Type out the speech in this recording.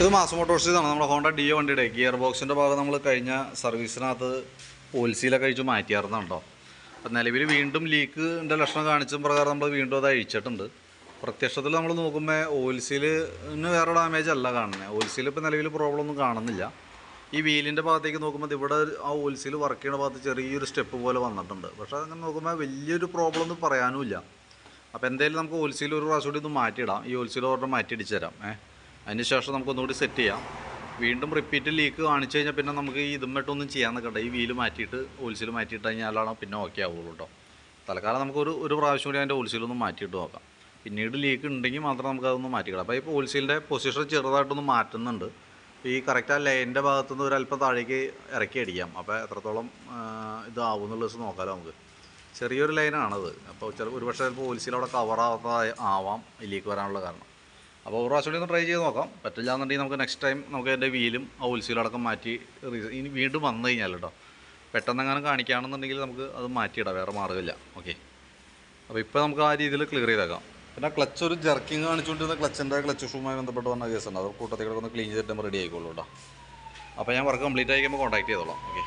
ഇത് മോട്ടോർസ് മോട്ടോഴ്സിന്നാണ് നമ്മുടെ Honda deo വണ്ടിയുടെ ഗിയർ ബോക്സിന്റെ ഭാഗം നമ്മൾ കഴിഞ്ഞ സർവീസിനകത്ത് ഓയിൽസീലൊക്കെ അഴിച്ച് മാറ്റിയായിരുന്നുണ്ടോ അപ്പം നിലവിൽ വീണ്ടും ലീക്കിന്റെ ലക്ഷണം കാണിച്ച പ്രകാരം നമ്മൾ വീണ്ടും അത് അഴിച്ചിട്ടുണ്ട്. പ്രത്യക്ഷത്തിൽ നമ്മൾ നോക്കുമ്പോൾ ഓയിൽസീലിന് വേറെ ഡാമേജ് അല്ല കാണുന്നത് ഓയിൽസീൽ ഇപ്പോൾ നിലവിൽ പ്രോബ്ലം ഒന്നും കാണുന്നില്ല. ഈ വീലിന്റെ ഭാഗത്തേക്ക് നോക്കുമ്പോൾ ഇവിടെ ആ ഓയിൽസീൽ വർക്ക് ചെയ്യുന്ന ഭാഗത്ത് ചെറിയൊരു സ്റ്റെപ്പ് പോലെ വന്നിട്ടുണ്ട്. പക്ഷേ അങ്ങനെ നോക്കുമ്പോൾ വലിയൊരു പ്രോബ്ലം ഒന്നും പറയാനുമില്ല. അപ്പോൾ എന്തായാലും നമുക്ക് ഓയിൽസീൽ ഒരു പ്രാവശ്യം കൂടി ഒന്ന് മാറ്റിയിടാം. ഈ ഓയിൽസീൽ ഓർഡർ മാറ്റി അടിച്ച് തരാം. ഏഹ്. അതിന് ശേഷം നമുക്കൊന്നുകൂടി സെറ്റ് ചെയ്യാം. വീണ്ടും റിപ്പീറ്റ് ലീക്ക് കാണിച്ചു കഴിഞ്ഞാൽ പിന്നെ നമുക്ക് ഈ ഇതുമ്മിട്ടൊന്നും ചെയ്യാൻ നിൽക്കണ്ട. ഈ വീൽ മാറ്റിയിട്ട് ഓയിൽസീൽ മാറ്റിയിട്ട് കഴിഞ്ഞാലാണ് പിന്നെ ഓക്കെ ആവുള്ളൂ കേട്ടോ തൽക്കാലം നമുക്കൊരു ഒരു പ്രാവശ്യം കൂടി അതിന്റെ ഓയിൽസീലൊന്ന് മാറ്റിയിട്ട് നോക്കാം. പിന്നീട് ലീക്ക് ഉണ്ടെങ്കിൽ മാത്രം നമുക്ക് അതൊന്ന് മാറ്റിക്കിടാം അപ്പോൾ ഇപ്പോൾ ഓയിൽസീലിന്റെ പൊസിഷൻ ചെറുതായിട്ടൊന്ന് മാറ്റുന്നുണ്ട്. ഈ കറക്റ്റ് ആ ലൈനിന്റെ ഭാഗത്തുനിന്ന് ഒരു അല്പം താഴേക്ക് ഇറക്കി അടിക്കാം. അപ്പോൾ എത്രത്തോളം ഇതാവും എന്നുള്ള ദിവസം നോക്കാമല്ലോ നമുക്ക്. ചെറിയൊരു ലൈനാണത് അപ്പോൾ ചില ഒരു പക്ഷേ ചിലപ്പോൾ ഓയിൽസീൽ അവിടെ കവർ ആവാം ലീക്ക് വരാനുള്ള കാരണം. അപ്പോൾ ഒരു പ്രാവശ്യം ഒന്ന് ട്രൈ ചെയ്ത് നോക്കാം. പറ്റില്ല എന്നുണ്ടെങ്കിൽ നമുക്ക് നെക്സ്റ്റ് ടൈം നമുക്ക് അതിന്റെ വീലും ആ അടക്കം മാറ്റി ഇനി വീണ്ടും വന്നു കഴിഞ്ഞാൽ കേട്ടോ പെട്ടെന്നെങ്ങാനും കാണിക്കുകയാണെന്നുണ്ടെങ്കിൽ നമുക്ക് അത് മാറ്റിയിടാം വേറെ മാർഗമില്ല. ഓക്കെ അപ്പോൾ ഇപ്പോൾ നമുക്ക് ആ രീതിയിൽ ക്ലിയർ ചെയ്തേക്കാം. പിന്നെ ക്ലച്ച് ഒരു ജർക്കിങ് കാണിച്ചുകൊണ്ടിരുന്ന ക്ലച്ചിന്റെ ക്ലച്ച് ഷൂമായി ബന്ധപ്പെട്ട് വന്ന കേസുണ്ട് അത് കൂട്ടത്തിൽ കിടക്കുന്ന ഒന്ന് ക്ലീൻ ചെയ്തിട്ട് റെഡി ആയിക്കോളൂ കേട്ടോ അപ്പോൾ ഞാൻ വർക്ക് കംപ്ലീറ്റ് ആയിക്കുമ്പോൾ കോൺടാക്ട് ചെയ്തോളാം. ഓക്കെ